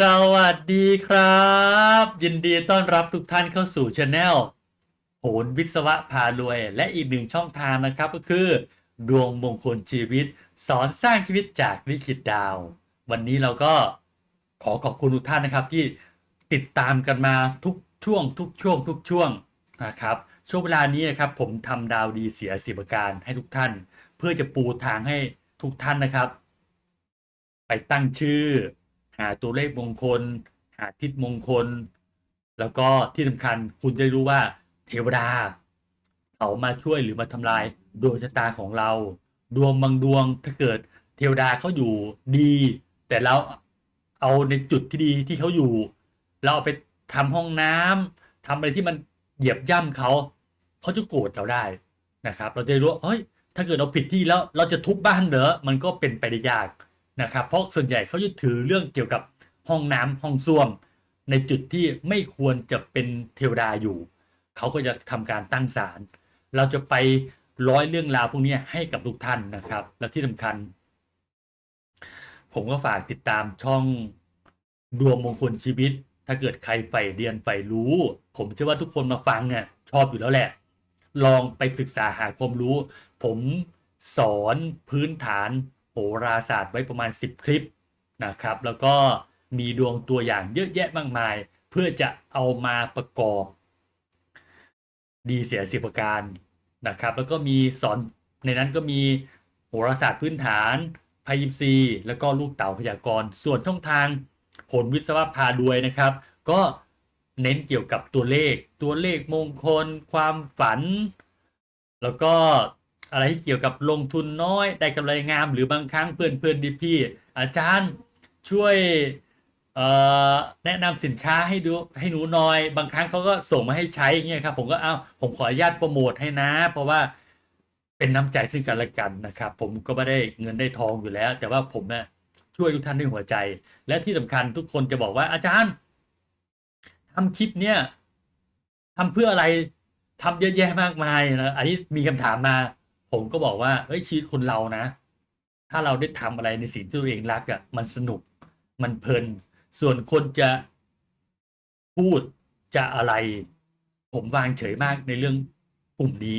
สวัสดีครับ ยินดีต้อนรับทุกท่านเข้าสู่ช anel โหนวิศวะพารวย และอีกหนึ่งช่องทางนะครับก็คือ ดวงมงคลชีวิต สอนสร้างชีวิตจากลิขิตดาว วันนี้เราก็ขอขอบคุณทุกท่านนะครับ ที่ติดตามกันมาทุกช่วง ทุกช่วง ทุกช่วงนะครับช่วงเวลานี้นะครับผมทำดาวดีเสียสิบประการให้ทุกท่าน เพื่อจะปูทางให้ทุกท่านนะครับ ไปตั้งชื่อ หาตัวเลขมงคล หาทิศมงคล แล้วก็ที่สำคัญคุณจะรู้ว่าเทวดาเขามาช่วยหรือมาทำลายดวงชะตาของเรา ดวงบางดวงถ้าเกิดเทวดาเขาอยู่ดี แต่เราเอาในจุดที่ดีที่เขาอยู่ เราเอาไปทำห้องน้ำทำอะไรที่มันเหยียบย่ำเขาเขาจะโกรธเราได้นะครับ เราจะรู้ว่าเฮ้ยถ้าเกิดเราผิดที่แล้วเราจะทุบบ้านเหรอมันก็เป็นไปได้ยาก นะครับ เพราะส่วนใหญ่เขาจะถือเรื่องเกี่ยวกับห้องน้ำห้องส้วม ในจุดที่ไม่ควรจะเป็นเทวดาอยู่ เขาก็จะทำการตั้งศาลเราจะไปร้อยเรื่องราวพวกนี้ให้กับทุกท่านนะครับ และที่สำคัญ ผมก็ฝากติดตามช่องดวงมงคลชีวิต ถ้าเกิดใครใฝ่เรียนใฝ่รู้ ผมเชื่อว่าทุกคนมาฟังเนี่ยชอบอยู่แล้วแหละ ลองไปศึกษาหาความรู้ ผมสอนพื้นฐาน โหราศาสตร์ไว้ประมาณ 10 คลิปนะครับ แล้วก็มีดวงตัวอย่างเยอะแยะมากมาย เพื่อจะเอามาประกอบ ดีเสียสิบประการนะครับ แล้วก็มีสอนในนั้นก็มีโหราศาสตร์พื้นฐานพายิปซี แล้วก็ลูกเต่าพยากรณ์ส่วนช่องทางผลวิศวะพาด้วยนะครับ ก็เน้นเกี่ยวกับตัวเลข ตัวเลขมงคล ความฝัน แล้วก็ อะไรที่เกี่ยวกับลงทุนน้อยได้กำไรงามหรือบางครั้งเพื่อนเพื่อนดีพี่อาจารย์ช่วยแนะนำสินค้าให้ดูให้หนูหน่อย บางครั้งเขาก็ส่งมาให้ใช่เงี้ยครับผมก็เอาผมขออนุญาตโปรโมทให้นะ เพราะว่าเป็นน้ำใจซึ่งกันและกันนะครับ ผมก็ไม่ได้เงินได้ทองอยู่แล้ว แต่ว่าผมเนี่ยช่วยทุกท่านด้วยหัวใจ และที่สำคัญทุกคนจะบอกว่าอาจารย์ทำคลิปเนี่ยทำเพื่ออะไรทำเยอะแยะมากมายนะอันนี้มีคำถามมา ผมก็บอกว่าเฮ้ยชีวิตคนเรานะ ถ้าเราได้ทำอะไรในสิ่งที่ตัวเองรักอะ่ะมันสนุกมันเพลิน ส่วนคนจะพูดจะอะไร ผมวางเฉยมากในเรื่องกลุ่มนี้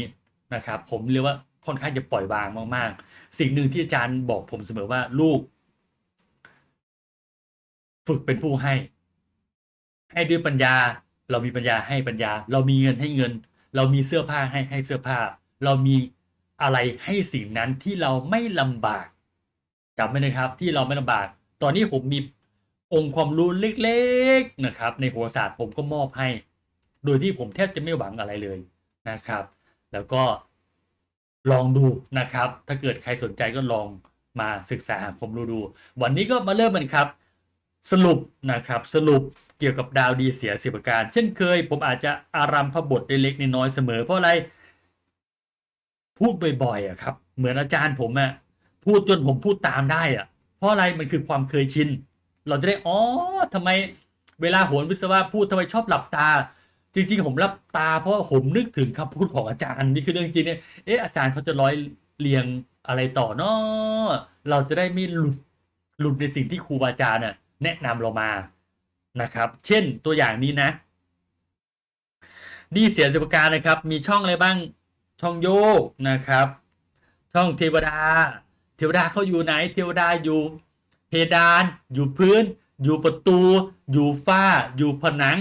นะครับ ผมเรียกว่าค่อนข้างจะปล่อยวางมากๆ สิ่งหนึ่งที่อาจารย์บอกผมเสมอว่าลูก ฝึกเป็นผู้ให้ ให้ด้วยปัญญา เรามีปัญญาให้ปัญญา เรามีเงินให้เงิน เรามีเสื้อผ้าให้ให้เสื้อผ้า เรามี อะไรให้สิ่งนั้นที่เราไม่ลำบากจำไว้นะครับที่เราไม่ลำบาก ตอนนี้ผมมีองค์ความรู้เล็กๆนะครับ ในโหราศาสตร์ผมก็มอบให้ โดยที่ผมแทบจะไม่หวังอะไรเลยนะครับ แล้วก็ลองดูนะครับ ถ้าเกิดใครสนใจก็ลองมาศึกษาหาความรู้ดู วันนี้ก็มาเริ่มกันครับ สรุปนะครับสรุปเกี่ยวกับดาวดีเสียสิบประการ เช่นเคย ผมอาจจะอารัมพบทได้เล็กน้อยๆเสมอเพราะอะไร พูดบ่อยๆอะครับ เหมือนอาจารย์ผมอะพูดจนผมพูดตามได้อะเพราะอะไรมันคือความเคยชิน เราจะได้อ๋อทำไมเวลาโหนวิศวะพูดทำไมชอบหลับตา จริง ๆ ผมหลับตาเพราะผมนึกถึงคำพูดของอาจารย์นี่คือเรื่องจริงเนี่ยเอ๊ะอาจารย์เขาจะร้อยเรียงอะไรต่อเนาะเราจะได้ไม่หลุดหลุดในสิ่งที่ครูบาอาจารย์น่ะแนะนำเรามานะครับ เช่นตัวอย่างนี้นะ ดีเสียสิบการนะครับ มีช่องอะไรบ้าง ช่องโยกนะครับ ช่องเทวดา เทวดาเขาอยู่ไหน เทวดาอยู่ เพดาน อยู่พื้น อยู่ประตู อยู่ฝ้า อยู่ผนัง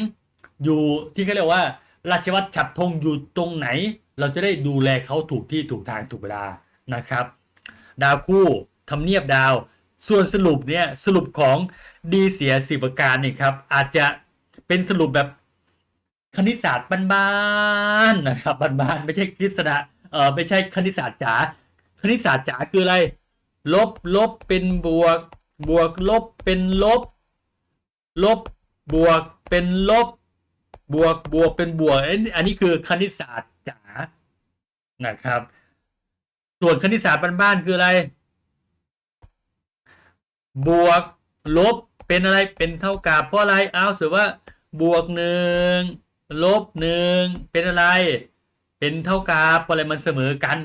อยู่ที่เขาเรียกว่า ราชวัตรฉับธงอยู่ตรงไหน เราจะได้ดูแลเขาถูกที่ถูกทางถูกเวลานะครับ ดาวคู่ทำเนียบดาว ส่วนสรุปเนี่ยสรุปของดีเสียสิบประการนี่ครับอาจจะเป็นสรุปแบบ คณิตศาสตร์บ้านๆนะครับบ้านๆไม่ใช่คณิตศาสตร์เออไม่ใช่คณิตศาสตร์จ๋าคณิตศาสตร์จ๋าคืออะไร ลบลบเป็นบวก บวกลบเป็นลบ ลบบวกเป็นลบ บวกบวกเป็นบวกอันนี้อันนี้คือคณิตศาสตร์จ๋านะครับ ส่วนคณิตศาสตร์บ้านๆคืออะไร บวกลบเป็นอะไรเป็นเท่ากับเพราะอะไรเอาสือว่า บวกหนึ่ง ลบหนึ่งเป็นอะไร เป็นเท่ากับอะไรมันเสมอกัน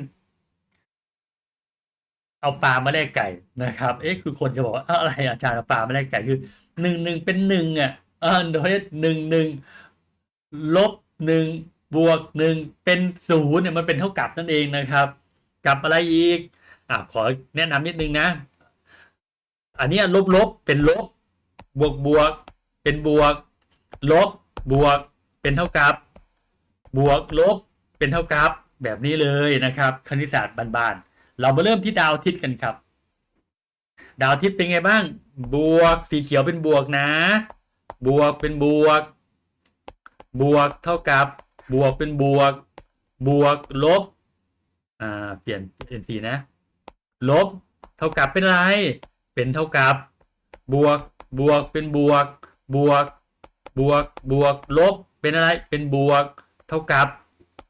เอาปลามาแลกไก่นะครับ เอ๊ะคือคนจะบอกว่าอะไรอาจารย์เอาปลามาแลกไก่คือหนึ่งหนึ่งเป็นหนึ่งอะเออโดยหนึ่งหนึ่งลบหนึ่งบวกหนึ่งเป็นศูนย์เนี่ยมันเป็นเท่ากับนั่นเองนะครับ กับอะไรอีกอะขอแนะนำนิดนึงนะ อันนี้ลบลบเป็นลบ บวกบวกเป็นบวก ลบบวก เป็นเท่ากับบวกลบเป็นเท่ากับแบบนี้เลยนะครับคณิตศาสตร์บานๆเรามาเริ่มที่ดาวอาทิตย์กันครับ ดาวอาทิตย์เป็นไงบ้าง บวกสีเขียวเป็นบวกนะ บวกเป็นบวก บวกเท่ากับบวกเป็นบวก บวกลบอ่าเปลี่ยนเป็นสีนะ ลบเท่ากับเป็นอะไร เป็นเท่ากับ บวกบวกเป็นบวก บวกบวกบวกลบ เป็นอะไรเป็นบวก เท่ากับ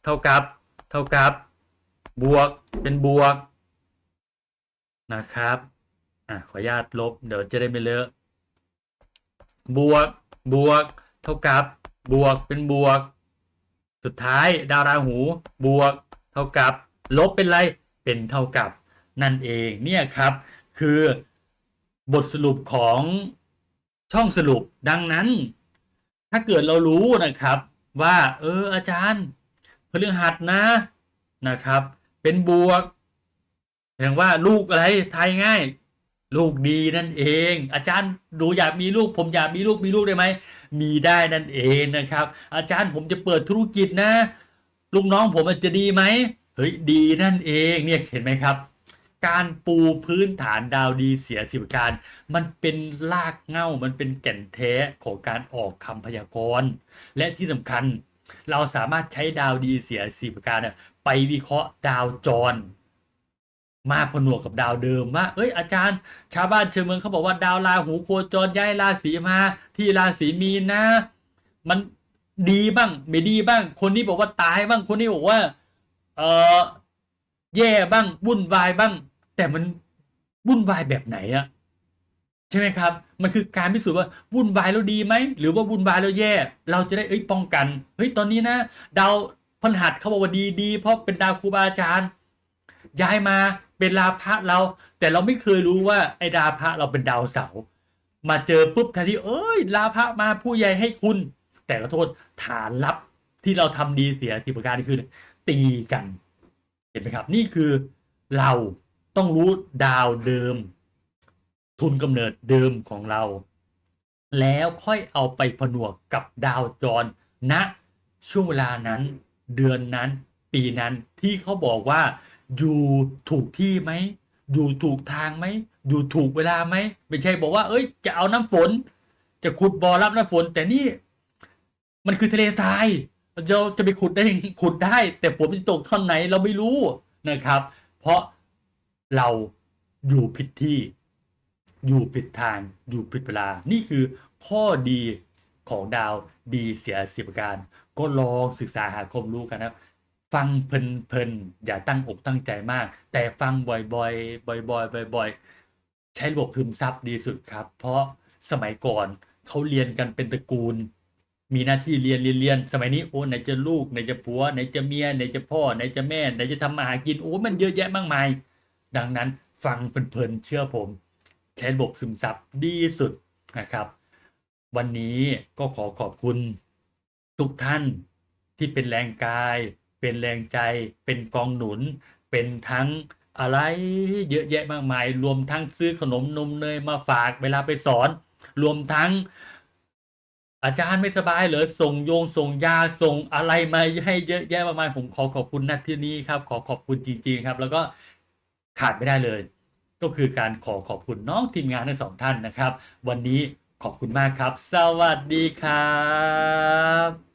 เท่ากับ เท่ากับ บวกเป็นบวกนะครับอะขออนุญาตลบเดี๋ยวจะได้ไม่เลอะบวกบวก เท่ากับบวกเป็นบวก สุดท้ายดาวราหู บวก เท่ากับ ลบเป็นไรเป็นเท่ากับ นั่นเองเนี่ยครับ คือบทสรุปของช่องสรุปดังนั้น ถ้าเกิดเรารู้นะครับว่า เออ อาจารย์พฤหัสนะนะครับ เป็นบวกแสดงว่าลูกอะไรทายง่าย ลูกดีนั่นเอง อาจารย์ดูอยากมีลูก ผมอยากมีลูกมีลูกได้ไหมมีได้นั่นเองนะครับ อาจารย์ผมจะเปิดธุรกิจนะ ลูกน้องผมอาจจะดีไหมเฮ้ยดีนั่นเองเนี่ยเห็นไหมครับ การปูพื้นฐานดาวดีเสียสิบการ มันเป็นรากเง้ามันเป็นแก่นแท้ของการออกคำพยากรณ์ และที่สำคัญ เราสามารถใช้ดาวดีเสียสิบการเนี่ยไปวิเคราะห์ดาวจร มาผนวกกับดาวเดิมว่าเอ้ยอาจารย์ ชาวบ้านเชิงเมืองเขาบอกว่าดาวราหูโคจรย้ายราศีมา ที่ราศีมีนนะ มันดีบ้าง ไม่ดีบ้าง คนนี้บอกว่าตายบ้างคนนี้บอกว่า เออแย่บ้างวุ่นวายบ้าง แต่มันวุ่นวายแบบไหนอะใช่ไหมครับ มันคือการพิสูจน์ว่าวุ่นวายแล้วดีไหม หรือว่าวุ่นวายแล้วแย่ เราจะได้เอ้ยป้องกัน เฮ้ยตอนนี้นะ ดาวพฤหัสเขาบอกว่าดีดี เพราะเป็นดาวครูบาอาจารย์ ย้ายมาเป็นลาภะเรา แต่เราไม่เคยรู้ว่าไอ้ดาวพระเราเป็นดาวเสาร์มาเจอปุ๊บทันทีเอ้ย ลาภะมาผู้ใหญ่ให้คุณ แต่ขอโทษฐานลับที่เราทำดีเสียติประการนี่คือตีกัน เห็นไหมครับ นี่คือเรา ต้องรู้ดาวเดิม ทุนกำเนิดเดิมของเรา แล้วค่อยเอาไปผนวกกับดาวจรณะช่วงเวลานั้นเดือนนั้นปีนั้นที่เขาบอกว่าอยู่ถูกที่ไหม อยู่ถูกทางไหม อยู่ถูกเวลาไหม ไม่ใช่บอกว่า เอ้ย จะเอาน้ำฝน จะขุดบ่อรับน้ำฝน แต่นี่ มันคือทะเลทรายเราจะไปขุดได้ขุดได้ แต่ฝนมันจะตกท่อนไหนเราไม่รู้นะครับ เพราะ เราอยู่ผิดที่ อยู่ผิดทาง อยู่ผิดเวลา นี่คือข้อดีของดาวดีเสียสิบประการ ก็ลองศึกษาหาความรู้กันนะครับ ฟังเพลินๆ อย่าตั้งอกตั้งใจมาก แต่ฟังบ่อยๆ บ่อยๆ บ่อยๆ ใช้ระบบพึมซับดีสุดครับ เพราะสมัยก่อนเขาเรียนกันเป็นตระกูล มีหน้าที่เรียนเรียนเรียน สมัยนี้โอ้ไหนจะลูกไหนจะผัวไหนจะเมียไหนจะพ่อไหนจะแม่ไหนจะทำมาหากินโอ้มันเยอะแยะมากมาย ดังนั้นฟังเพลินๆเชื่อผม ใช้ระบบซึมซับดีสุดนะครับ วันนี้ก็ขอขอบคุณทุกท่านที่เป็นแรงกาย เป็นแรงใจ เป็นกองหนุน เป็นทั้งอะไรเยอะแยะมากมาย รวมทั้งซื้อขนมนมเนยมาฝากเวลาไปสอน รวมทั้ง อาจารย์ไม่สบายเหรอส่งโยงส่งยาส่งอะไรมาให้เยอะแยะมากมายผมขอขอบคุณณที่นี้ครับ ขอขอบคุณจริง ๆ ครับ แล้วก็ ขาดไม่ได้เลย ก็คือการขอขอบคุณน้องทีมงานทั้งสองท่านนะครับ วันนี้ขอบคุณมากครับ สวัสดีครับ